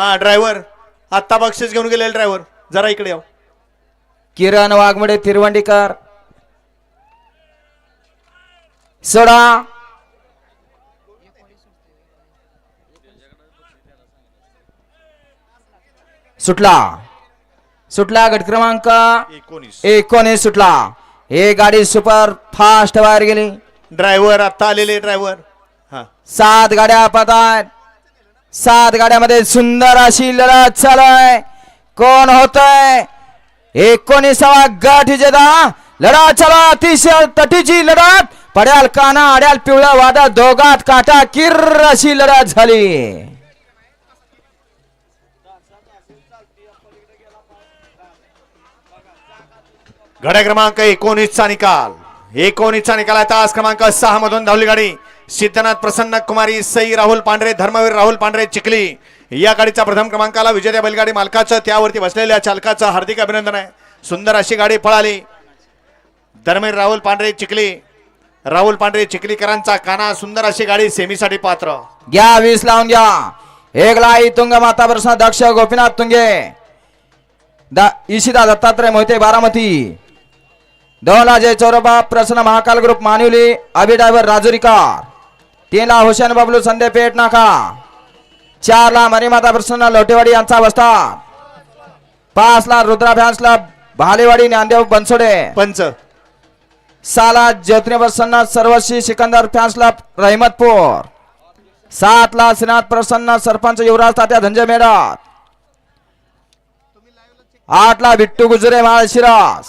हा ड्रायव्हर आत्ता बक्षीस घेऊन गेलेला ड्रायव्हर जरा इकडे याव. किरण वाघमोडे तिरवंडीकर. सोडा. सुटला. सुटला गट क्रमांक एकोणीस. एकोणीस सुटला. हे गाडी सुपर फास्ट बाहेर गेली. ड्रायव्हर आत्ता आलेले ड्रायव्हर हा. सात गाड्या पाहतात सात गाड्यामध्ये सुंदर अशी लढत चालू आहे कोण होतय? एकोणीसावा गट विजेता. लढा चला अतिशय तटीची लढत. पड्याल काना आड्याल पिवळा वादा दोघात काटा किर्र अशी लढत झाली. गाड्या क्रमांक एकोणीसचा निकाल. एकोणीसचा निकाल आहे. तास क्रमांक सहा मधून धावली गाडी. सिद्धनाथ प्रसन्न कुमारी सई राहुल पांढरे धर्मवीर राहुल पांढरे चिखली. या गाडीचा प्रथम क्रमांकाला विजेत्या बैलगाडी मालकाचं त्यावरती बसलेल्या चालकाचं हार्दिक अभिनंदन आहे. सुंदर अशी गाडी पळाली. धर्मवीर राहुल पांढरे चिखली. राहुल पांढरे चिखलीकरांचा काना सुंदर अशी गाडी सेमीसाठी पात्र. घ्या वीस लावून घ्या. एक लाई तुंग माता प्रश्न दक्ष गोपीनाथ तुंगे. दा इशिता दत्तात्रय मोहिते बारामती. दोन ला जय चौरबा प्रसन्न महाकाल ग्रुप मानिवली अभि ड्रायव्हर तीन ला हुसेन बबलू संदे पेट नाका चार ला मरीमाता प्रसन्न लोटेवाडी यांचा अवस्था. पाच ला रुद्रा फॅन्सला भालेवाडी ज्ञानदेव बनसोडे. पंच. साला ज्योतिने प्रसन्न सर्वशी सिकंदर फॅन्सला रहमतपूर. सात ला श्रीनाथ प्रसन्न सरपंच युवराज तात्या धंजे मेढात आठ ला बिट्टू गुजरे माळशिरास.